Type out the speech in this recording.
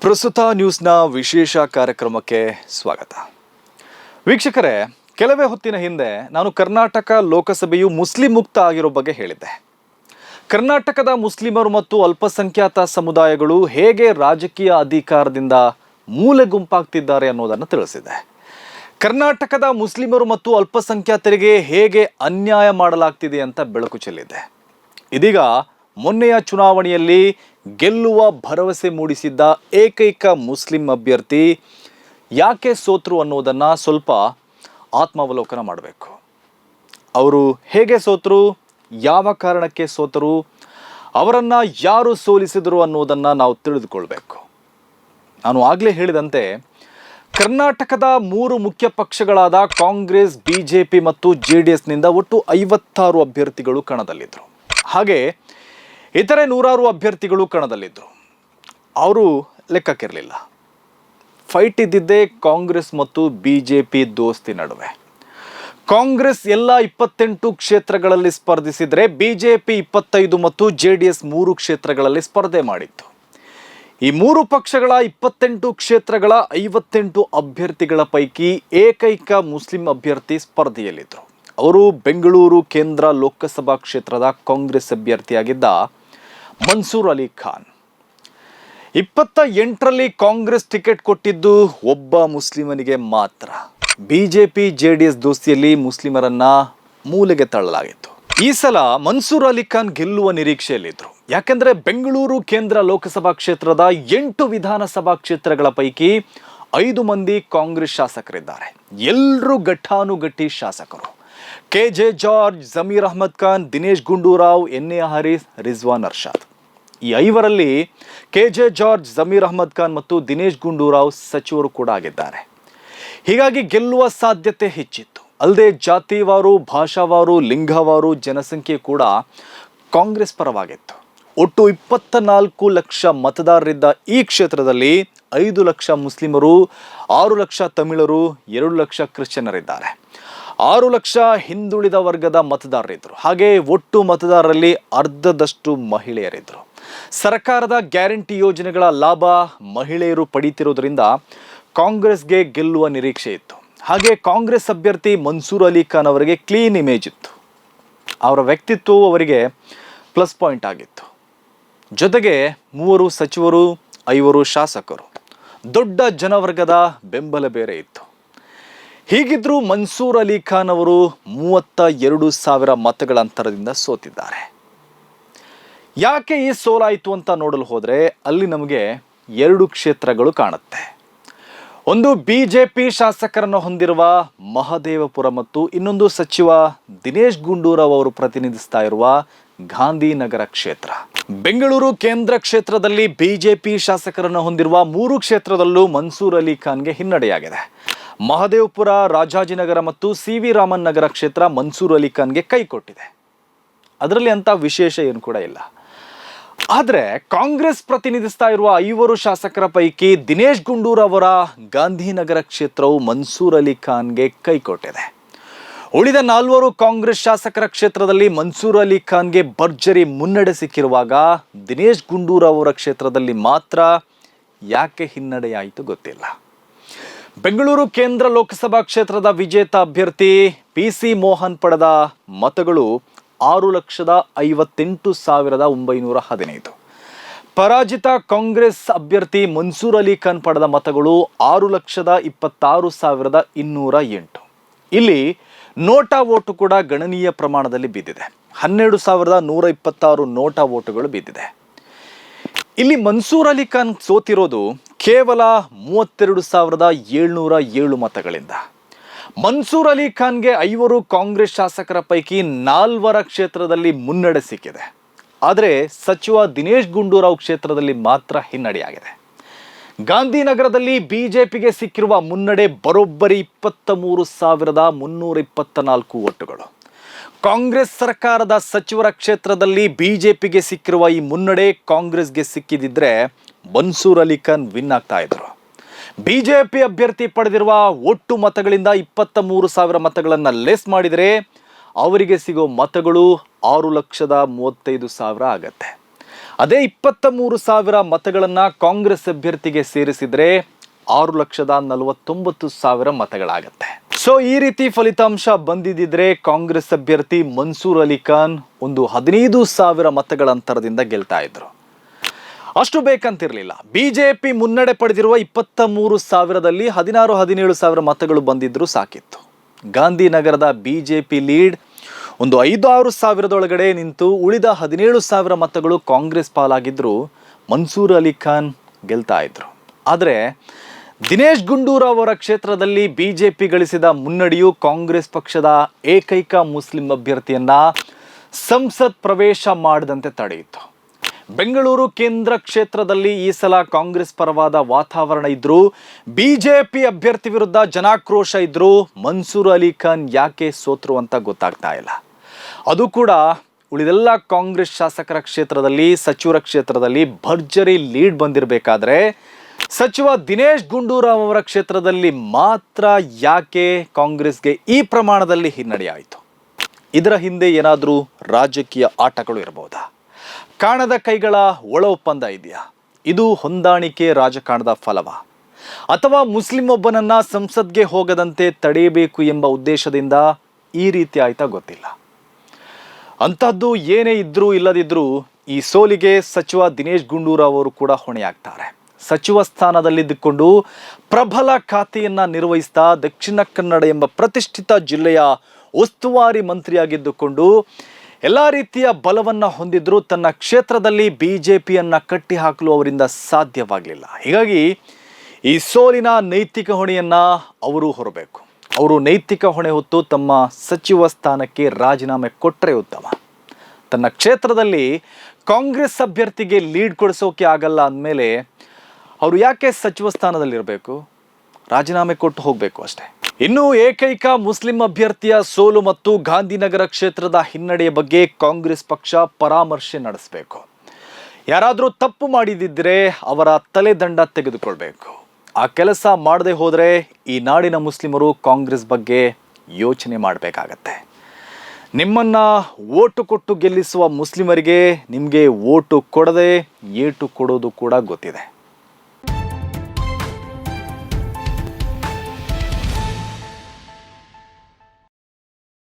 ಪ್ರಸ್ತುತ ನ್ಯೂಸ್ನ ವಿಶೇಷ ಕಾರ್ಯಕ್ರಮಕ್ಕೆ ಸ್ವಾಗತ. ವೀಕ್ಷಕರೇ, ಕೆಲವೇ ಹೊತ್ತಿನ ಹಿಂದೆ ನಾನು ಕರ್ನಾಟಕ ಲೋಕಸಭೆಯು ಮುಸ್ಲಿಂ ಮುಕ್ತ ಆಗಿರೋ ಬಗ್ಗೆ ಹೇಳಿದ್ದೆ. ಕರ್ನಾಟಕದ ಮುಸ್ಲಿಮರು ಮತ್ತು ಅಲ್ಪಸಂಖ್ಯಾತ ಸಮುದಾಯಗಳು ಹೇಗೆ ರಾಜಕೀಯ ಅಧಿಕಾರದಿಂದ ಮೂಲೆ ಗುಂಪಾಗ್ತಿದ್ದಾರೆ ಅನ್ನೋದನ್ನು ತಿಳಿಸಿದೆ. ಕರ್ನಾಟಕದ ಮುಸ್ಲಿಮರು ಮತ್ತು ಅಲ್ಪಸಂಖ್ಯಾತರಿಗೆ ಹೇಗೆ ಅನ್ಯಾಯ ಮಾಡಲಾಗ್ತಿದೆ ಅಂತ ಬೆಳಕು ಚೆಲ್ಲಿದೆ. ಇದೀಗ ಮೊನ್ನೆಯ ಚುನಾವಣೆಯಲ್ಲಿ ಗೆಲ್ಲುವ ಭರವಸೆ ಮೂಡಿಸಿದ್ದ ಏಕೈಕ ಮುಸ್ಲಿಂ ಅಭ್ಯರ್ಥಿ ಯಾಕೆ ಸೋತರು ಅನ್ನೋದನ್ನು ಸ್ವಲ್ಪ ಆತ್ಮಾವಲೋಕನ ಮಾಡಬೇಕು. ಅವರು ಹೇಗೆ ಸೋತರು, ಯಾವ ಕಾರಣಕ್ಕೆ ಸೋತರು, ಅವರನ್ನು ಯಾರು ಸೋಲಿಸಿದರು ಅನ್ನೋದನ್ನು ನಾವು ತಿಳಿದುಕೊಳ್ಬೇಕು. ನಾನು ಆಗಲೇ ಹೇಳಿದಂತೆ, ಕರ್ನಾಟಕದ ಮೂರು ಮುಖ್ಯ ಪಕ್ಷಗಳಾದ ಕಾಂಗ್ರೆಸ್, ಬಿಜೆಪಿ ಮತ್ತು ಜೆ ಡಿ ಎಸ್ನಿಂದ ಒಟ್ಟು ಐವತ್ತಾರು ಅಭ್ಯರ್ಥಿಗಳು ಕಣದಲ್ಲಿದ್ದರು ಹಾಗೆ ಇತರೆ ನೂರಾರು ಅಭ್ಯರ್ಥಿಗಳು ಕಣದಲ್ಲಿದ್ದರು ಅವರು ಲೆಕ್ಕಕ್ಕಿರಲಿಲ್ಲ. ಫೈಟ್ ಇದ್ದಿದ್ದೇ ಕಾಂಗ್ರೆಸ್ ಮತ್ತು ಬಿ ಜೆ ಪಿ ದೋಸ್ತಿ ನಡುವೆ. ಕಾಂಗ್ರೆಸ್ ಎಲ್ಲ ಇಪ್ಪತ್ತೆಂಟು ಕ್ಷೇತ್ರಗಳಲ್ಲಿ ಸ್ಪರ್ಧಿಸಿದರೆ ಬಿ ಜೆ ಪಿ ಇಪ್ಪತ್ತೈದು ಮತ್ತು ಜೆ ಡಿ ಎಸ್ ಮೂರು ಕ್ಷೇತ್ರಗಳಲ್ಲಿ ಸ್ಪರ್ಧೆ ಮಾಡಿತ್ತು. ಈ ಮೂರು ಪಕ್ಷಗಳ ಇಪ್ಪತ್ತೆಂಟು ಕ್ಷೇತ್ರಗಳ ಐವತ್ತೆಂಟು ಅಭ್ಯರ್ಥಿಗಳ ಪೈಕಿ ಏಕೈಕ ಮುಸ್ಲಿಂ ಅಭ್ಯರ್ಥಿ ಸ್ಪರ್ಧೆಯಲ್ಲಿದ್ದರು ಅವರು ಬೆಂಗಳೂರು ಕೇಂದ್ರ ಲೋಕಸಭಾ ಕ್ಷೇತ್ರದ ಕಾಂಗ್ರೆಸ್ ಅಭ್ಯರ್ಥಿಯಾಗಿದ್ದ ಮನ್ಸೂರ್ ಅಲಿ ಖಾನ್. ಇಪ್ಪತ್ತ ಎಂಟರಲ್ಲಿ ಕಾಂಗ್ರೆಸ್ ಟಿಕೆಟ್ ಕೊಟ್ಟಿದ್ದು ಒಬ್ಬ ಮುಸ್ಲಿಮನಿಗೆ ಮಾತ್ರ. ಬಿಜೆಪಿ ಜೆ ಡಿ ಎಸ್ ದೋಸ್ತಿಯಲ್ಲಿ ಮುಸ್ಲಿಮರನ್ನ ಮೂಲೆಗೆ ತಳ್ಳಲಾಗಿತ್ತು. ಈ ಸಲ ಮನ್ಸೂರ್ ಅಲಿ ಖಾನ್ ಗೆಲ್ಲುವ ನಿರೀಕ್ಷೆಯಲ್ಲಿದ್ದರು ಯಾಕೆಂದರೆ ಬೆಂಗಳೂರು ಕೇಂದ್ರ ಲೋಕಸಭಾ ಕ್ಷೇತ್ರದ ಎಂಟು ವಿಧಾನಸಭಾ ಕ್ಷೇತ್ರಗಳ ಪೈಕಿ ಐದು ಮಂದಿ ಕಾಂಗ್ರೆಸ್ ಶಾಸಕರಿದ್ದಾರೆ. ಎಲ್ಲರೂ ಘಟ್ಟಾನುಘಟ್ಟಿ ಶಾಸಕರು. K J George, Zameer Ahmed Khan, Dinesh Gundurao, N A Haris Rizwan Arshad. ಈ ಐವರಲ್ಲಿ K J George, Zameer Ahmed Khan ಮತ್ತು ದಿನೇಶ್ ಗುಂಡೂರಾವ್ ಸಚಿವರು ಕೂಡ ಆಗಿದ್ದಾರೆ. ಹೀಗಾಗಿ ಗೆಲ್ಲುವ ಸಾಧ್ಯತೆ ಹೆಚ್ಚಿತ್ತು. ಅಲ್ಲದೆ ಜಾತಿವಾರು, ಭಾಷಾವಾರು, ಲಿಂಗವಾರು ಜನಸಂಖ್ಯೆ ಕೂಡ ಕಾಂಗ್ರೆಸ್ ಪರವಾಗಿತ್ತು. ಒಟ್ಟು ಇಪ್ಪತ್ತ ನಾಲ್ಕು ಲಕ್ಷ ಮತದಾರರಿದ್ದ ಈ ಕ್ಷೇತ್ರದಲ್ಲಿ ಐದು ಲಕ್ಷ ಮುಸ್ಲಿಮರು, ಆರು ಲಕ್ಷ ತಮಿಳರು, ಎರಡು ಲಕ್ಷ ಕ್ರಿಶ್ಚಿಯನ್ನರಿದ್ದಾರೆ ಆರು ಲಕ್ಷ ಹಿಂದುಳಿದ ವರ್ಗದ ಮತದಾರರಿದ್ದರು. ಹಾಗೆ ಒಟ್ಟು ಮತದಾರರಲ್ಲಿ ಅರ್ಧದಷ್ಟು ಮಹಿಳೆಯರಿದ್ದರು. ಸರ್ಕಾರದ ಗ್ಯಾರಂಟಿ ಯೋಜನೆಗಳ ಲಾಭ ಮಹಿಳೆಯರು ಪಡೀತಿರೋದ್ರಿಂದ ಕಾಂಗ್ರೆಸ್ಗೆ ಗೆಲ್ಲುವ ನಿರೀಕ್ಷೆ ಇತ್ತು. ಹಾಗೆ ಕಾಂಗ್ರೆಸ್ ಅಭ್ಯರ್ಥಿ ಮನ್ಸೂರ್ ಅಲಿ ಖಾನ್ ಅವರಿಗೆ ಕ್ಲೀನ್ ಇಮೇಜ್ ಇತ್ತು. ಅವರ ವ್ಯಕ್ತಿತ್ವವು ಅವರಿಗೆ ಪ್ಲಸ್ ಪಾಯಿಂಟ್ ಆಗಿತ್ತು. ಜೊತೆಗೆ ಮೂವರು ಸಚಿವರು, ಐವರು ಶಾಸಕರು. ದೊಡ್ಡ ಜನವರ್ಗದ ಬೆಂಬಲ ಬೇರೆ ಇತ್ತು. ಹೀಗಿದ್ರೂ ಮನ್ಸೂರ್ ಅಲಿ ಖಾನ್ ಅವರು ಮೂವತ್ತ ಎರಡು ಸಾವಿರ ಮತಗಳ ಅಂತರದಿಂದ ಸೋತಿದ್ದಾರೆ. ಯಾಕೆ ಈ ಸೋಲಾಯಿತು ಅಂತ ನೋಡಲು ಹೋದರೆ ಅಲ್ಲಿ ನಮಗೆ ಎರಡು ಕ್ಷೇತ್ರಗಳು ಕಾಣುತ್ತೆ. ಒಂದು ಬಿ ಜೆ ಪಿ ಶಾಸಕರನ್ನು ಹೊಂದಿರುವ ಮಹದೇವಪುರ ಮತ್ತು ಇನ್ನೊಂದು ಸಚಿವ ದಿನೇಶ್ ಗುಂಡೂರಾವ್ ಅವರು ಪ್ರತಿನಿಧಿಸ್ತಾ ಇರುವ ಗಾಂಧಿನಗರ ಕ್ಷೇತ್ರ. ಬೆಂಗಳೂರು ಕೇಂದ್ರ ಕ್ಷೇತ್ರದಲ್ಲಿ ಬಿಜೆಪಿ ಶಾಸಕರನ್ನು ಹೊಂದಿರುವ ಮೂರು ಕ್ಷೇತ್ರದಲ್ಲೂ ಮನ್ಸೂರ್ ಅಲಿ ಖಾನ್ಗೆ ಹಿನ್ನಡೆಯಾಗಿದೆ. ಮಹದೇವಪುರ, ರಾಜಾಜಿನಗರ ಮತ್ತು ಸಿ ವಿ ರಾಮನ್ ನಗರ ಕ್ಷೇತ್ರ ಮನ್ಸೂರ್ ಅಲಿ ಖಾನ್ಗೆ ಕೈ ಕೊಟ್ಟಿದೆ. ಅದರಲ್ಲಿ ಅಂತ ವಿಶೇಷ ಏನು ಕೂಡ ಇಲ್ಲ. ಆದರೆ ಕಾಂಗ್ರೆಸ್ ಪ್ರತಿನಿಧಿಸ್ತಾ ಇರುವ ಐವರು ಶಾಸಕರ ಪೈಕಿ ದಿನೇಶ್ ಗುಂಡೂರ್ ಅವರ ಗಾಂಧಿನಗರ ಕ್ಷೇತ್ರವು ಮನ್ಸೂರ್ ಅಲಿ ಖಾನ್ಗೆ ಕೈಕೊಟ್ಟಿದೆ ಉಳಿದ ನಾಲ್ವರು ಕಾಂಗ್ರೆಸ್ ಶಾಸಕರ ಕ್ಷೇತ್ರದಲ್ಲಿ ಮನ್ಸೂರ್ ಅಲಿ ಖಾನ್ಗೆ ಭರ್ಜರಿ ಮುನ್ನಡೆ ಸಿಕ್ಕಿರುವಾಗ ದಿನೇಶ್ ಗುಂಡೂರ್ ಅವರ ಕ್ಷೇತ್ರದಲ್ಲಿ ಮಾತ್ರ ಯಾಕೆ ಹಿನ್ನಡೆಯಾಯಿತು ಗೊತ್ತಿಲ್ಲ. ಬೆಂಗಳೂರು ಕೇಂದ್ರ ಲೋಕಸಭಾ ಕ್ಷೇತ್ರದ ವಿಜೇತ ಅಭ್ಯರ್ಥಿ ಪಿ ಸಿ ಮೋಹನ್ ಪಡೆದ ಮತಗಳು ಆರು ಲಕ್ಷದ ಐವತ್ತೆಂಟು ಸಾವಿರದ ಒಂಬೈನೂರ ಹದಿನೈದು. ಪರಾಜಿತ ಕಾಂಗ್ರೆಸ್ ಅಭ್ಯರ್ಥಿ ಮನ್ಸೂರ್ ಅಲಿ ಖಾನ್ ಪಡೆದ ಮತಗಳು ಆರು ಲಕ್ಷದ ಇಪ್ಪತ್ತಾರು ಸಾವಿರದ ಇನ್ನೂರ ಎಂಟು. ಇಲ್ಲಿ ನೋಟಾ ಓಟು ಕೂಡ ಗಣನೀಯ ಪ್ರಮಾಣದಲ್ಲಿ ಬಿದ್ದಿದೆ. ಹನ್ನೆರಡು ಸಾವಿರದ ನೂರ ಇಪ್ಪತ್ತಾರು ನೋಟಾ ಓಟುಗಳು ಬಿದ್ದಿದೆ. ಇಲ್ಲಿ ಮನ್ಸೂರ್ ಅಲಿ ಖಾನ್ ಸೋತಿರೋದು ಕೇವಲ ಮೂವತ್ತೆರಡು ಸಾವಿರದ ಏಳ್ನೂರ ಏಳು ಮತಗಳಿಂದ. ಮನ್ಸೂರ್ ಅಲಿ ಖಾನ್ಗೆ ಐವರು ಕಾಂಗ್ರೆಸ್ ಶಾಸಕರ ಪೈಕಿ ನಾಲ್ವರ ಕ್ಷೇತ್ರದಲ್ಲಿ ಮುನ್ನಡೆ ಸಿಕ್ಕಿದೆ. ಆದರೆ ಸಚಿವ ದಿನೇಶ್ ಗುಂಡೂರಾವ್ ಕ್ಷೇತ್ರದಲ್ಲಿ ಮಾತ್ರ ಹಿನ್ನಡೆಯಾಗಿದೆ. ಗಾಂಧಿನಗರದಲ್ಲಿ ಬಿಜೆಪಿಗೆ ಸಿಕ್ಕಿರುವ ಮುನ್ನಡೆ ಬರೋಬ್ಬರಿ ಇಪ್ಪತ್ತ ಮೂರು ಸಾವಿರದ ಮುನ್ನೂರ ಇಪ್ಪತ್ತ ನಾಲ್ಕು ಓಟುಗಳು ಕಾಂಗ್ರೆಸ್ ಸರ್ಕಾರದ ಸಚಿವರ ಕ್ಷೇತ್ರದಲ್ಲಿ ಬಿಜೆಪಿಗೆ ಸಿಕ್ಕಿರುವ ಈ ಮುನ್ನಡೆ ಕಾಂಗ್ರೆಸ್ಗೆ ಸಿಕ್ಕಿದಿದ್ರೆ ಮನ್ಸೂರ್ ಅಲಿ ಖಾನ್ ವಿನ್ ಆಗ್ತಾ ಇದ್ರು. ಬಿಜೆಪಿ ಅಭ್ಯರ್ಥಿ ಪಡೆದಿರುವ ಒಟ್ಟು ಮತಗಳಿಂದ ಇಪ್ಪತ್ತ ಮೂರು ಸಾವಿರ ಮತಗಳನ್ನು ಲೆಸ್ ಮಾಡಿದರೆ ಅವರಿಗೆ ಸಿಗೋ ಮತಗಳು ಆರು ಲಕ್ಷದ ಮೂವತ್ತೈದು ಸಾವಿರ ಆಗತ್ತೆ. ಅದೇ ಇಪ್ಪತ್ತ ಮೂರು ಸಾವಿರ ಮತಗಳನ್ನು ಕಾಂಗ್ರೆಸ್ ಅಭ್ಯರ್ಥಿಗೆ ಸೇರಿಸಿದರೆ ಆರು ಲಕ್ಷದ ನಲವತ್ತೊಂಬತ್ತು ಸಾವಿರ ಮತಗಳಾಗತ್ತೆ. ಸೊ ಈ ರೀತಿ ಫಲಿತಾಂಶ ಬಂದಿದ್ದಿದ್ರೆ ಕಾಂಗ್ರೆಸ್ ಅಭ್ಯರ್ಥಿ ಮನ್ಸೂರ್ ಅಲಿ ಖಾನ್ ಒಂದು ಹದಿನೈದು ಸಾವಿರ ಮತಗಳ ಅಂತರದಿಂದ ಗೆಲ್ತಾ ಇದ್ರು. ಅಷ್ಟು ಬೇಕಂತಿರಲಿಲ್ಲ. ಬಿಜೆಪಿ ಮುನ್ನಡೆ ಪಡೆದಿರುವ ಇಪ್ಪತ್ತ ಮೂರು ಸಾವಿರದಲ್ಲಿ ಹದಿನಾರು, ಹದಿನೇಳು ಸಾವಿರ ಮತಗಳು ಬಂದಿದ್ರು ಸಾಕಿತ್ತು. ಗಾಂಧಿನಗರದ ಬಿಜೆಪಿ ಲೀಡ್ ಒಂದು ಐದು ಆರು ಸಾವಿರದೊಳಗಡೆ ನಿಂತು ಉಳಿದ ಹದಿನೇಳು ಸಾವಿರ ಮತಗಳು ಕಾಂಗ್ರೆಸ್ ಪಾಲಾಗಿದ್ದರೂ ಮನ್ಸೂರ್ ಅಲಿ ಖಾನ್ ಗೆಲ್ತಾ ಇದ್ರು. ಆದರೆ ದಿನೇಶ್ ಗುಂಡೂರಾವ್ ಅವರ ಕ್ಷೇತ್ರದಲ್ಲಿ ಬಿಜೆಪಿ ಗಳಿಸಿದ ಮುನ್ನಡೆಯು ಕಾಂಗ್ರೆಸ್ ಪಕ್ಷದ ಏಕೈಕ ಮುಸ್ಲಿಂ ಅಭ್ಯರ್ಥಿಯನ್ನ ಸಂಸತ್ ಪ್ರವೇಶ ಮಾಡದಂತೆ ತಡೆಯಿತು. ಬೆಂಗಳೂರು ಕೇಂದ್ರ ಕ್ಷೇತ್ರದಲ್ಲಿ ಈ ಸಲ ಕಾಂಗ್ರೆಸ್ ಪರವಾದ ವಾತಾವರಣ ಇದ್ರೂ, ಬಿಜೆಪಿ ಅಭ್ಯರ್ಥಿ ವಿರುದ್ಧ ಜನಾಕ್ರೋಶ ಇದ್ರೂ ಮನ್ಸೂರ್ ಅಲಿ ಖಾನ್ ಯಾಕೆ ಸೋತ್ರು ಅಂತ ಗೊತ್ತಾಗ್ತಾ ಇಲ್ಲ. ಅದು ಕೂಡ ಉಳಿದೆಲ್ಲ ಕಾಂಗ್ರೆಸ್ ಶಾಸಕರ ಕ್ಷೇತ್ರದಲ್ಲಿ, ಸಚಿವರ ಕ್ಷೇತ್ರದಲ್ಲಿ ಭರ್ಜರಿ ಲೀಡ್ ಬಂದಿರಬೇಕಾದ್ರೆ ಸಚಿವ ದಿನೇಶ್ ಗುಂಡೂರಾವ್ ಅವರ ಕ್ಷೇತ್ರದಲ್ಲಿ ಮಾತ್ರ ಯಾಕೆ ಕಾಂಗ್ರೆಸ್ಗೆ ಈ ಪ್ರಮಾಣದಲ್ಲಿ ಹಿನ್ನಡೆಯಾಯಿತು? ಇದರ ಹಿಂದೆ ಏನಾದರೂ ರಾಜಕೀಯ ಆಟಗಳು ಇರಬಹುದಾ? ಕಾಣದ ಕೈಗಳ ಒಳ ಒಪ್ಪಂದ ಇದೆಯಾ? ಇದು ಹೊಂದಾಣಿಕೆ ರಾಜಕಾರಣದ ಫಲವ? ಅಥವಾ ಮುಸ್ಲಿಂ ಒಬ್ಬನನ್ನ ಸಂಸತ್ಗೆ ಹೋಗದಂತೆ ತಡೆಯಬೇಕು ಎಂಬ ಉದ್ದೇಶದಿಂದ ಈ ರೀತಿ ಆಯ್ತಾ ಗೊತ್ತಿಲ್ಲ? ಅಂಥದ್ದು ಏನೇ ಇದ್ರೂ ಇಲ್ಲದಿದ್ರೂ ಈ ಸೋಲಿಗೆ ಸಚಿವ ದಿನೇಶ್ ಗುಂಡೂರಾವ್ ಅವರು ಕೂಡ ಹೊಣೆಯಾಗ್ತಾರೆ. ಸಚಿವ ಸ್ಥಾನದಲ್ಲಿದ್ದುಕೊಂಡು ಪ್ರಬಲ ಖಾತೆಯನ್ನು ನಿರ್ವಹಿಸ್ತಾ ದಕ್ಷಿಣ ಕನ್ನಡ ಎಂಬ ಪ್ರತಿಷ್ಠಿತ ಜಿಲ್ಲೆಯ ಉಸ್ತುವಾರಿ ಮಂತ್ರಿಯಾಗಿದ್ದುಕೊಂಡು ಎಲ್ಲ ರೀತಿಯ ಬಲವನ್ನ ಹೊಂದಿದ್ರು ತನ್ನ ಕ್ಷೇತ್ರದಲ್ಲಿ ಬಿ ಜೆ ಕಟ್ಟಿ ಹಾಕಲು ಅವರಿಂದ ಸಾಧ್ಯವಾಗಲಿಲ್ಲ. ಹೀಗಾಗಿ ಈ ಸೋಲಿನ ನೈತಿಕ ಹೊಣೆಯನ್ನ ಅವರು ಹೊರಬೇಕು. ಅವರು ನೈತಿಕ ಹೊಣೆ ಹೊತ್ತು ತಮ್ಮ ಸಚಿವ ಸ್ಥಾನಕ್ಕೆ ರಾಜೀನಾಮೆ ಕೊಟ್ಟರೆ ಉತ್ತಮ. ತನ್ನ ಕ್ಷೇತ್ರದಲ್ಲಿ ಕಾಂಗ್ರೆಸ್ ಅಭ್ಯರ್ಥಿಗೆ ಲೀಡ್ ಕೊಡಿಸೋಕೆ ಆಗಲ್ಲ ಅಂದಮೇಲೆ ಅವರು ಯಾಕೆ ಸಚಿವ ಸ್ಥಾನದಲ್ಲಿರಬೇಕು? ರಾಜೀನಾಮೆ ಕೊಟ್ಟು ಹೋಗಬೇಕು ಅಷ್ಟೇ. ಇನ್ನು ಏಕೈಕ ಮುಸ್ಲಿಂ ಅಭ್ಯರ್ಥಿಯ ಸೋಲು ಮತ್ತು ಗಾಂಧಿನಗರ ಕ್ಷೇತ್ರದ ಹಿನ್ನಡೆಯ ಬಗ್ಗೆ ಕಾಂಗ್ರೆಸ್ ಪಕ್ಷ ಪರಾಮರ್ಶೆ ನಡೆಸಬೇಕು. ಯಾರಾದರೂ ತಪ್ಪು ಮಾಡಿದಿದ್ದರೆ ಅವರ ತಲೆದಂಡ ತೆಗೆದುಕೊಳ್ಬೇಕು. ಆ ಕೆಲಸ ಮಾಡದೆ ಹೋದರೆ ಈ ನಾಡಿನ ಮುಸ್ಲಿಮರು ಕಾಂಗ್ರೆಸ್ ಬಗ್ಗೆ ಯೋಚನೆ ಮಾಡಬೇಕಾಗತ್ತೆ. ನಿಮ್ಮನ್ನ ಓಟು ಕೊಟ್ಟು ಗೆಲ್ಲಿಸುವ ಮುಸ್ಲಿಮರಿಗೆ ನಿಮಗೆ ಓಟು ಕೊಡದೆ ಏಟು ಕೊಡೋದು ಕೂಡ ಗೊತ್ತಿದೆ.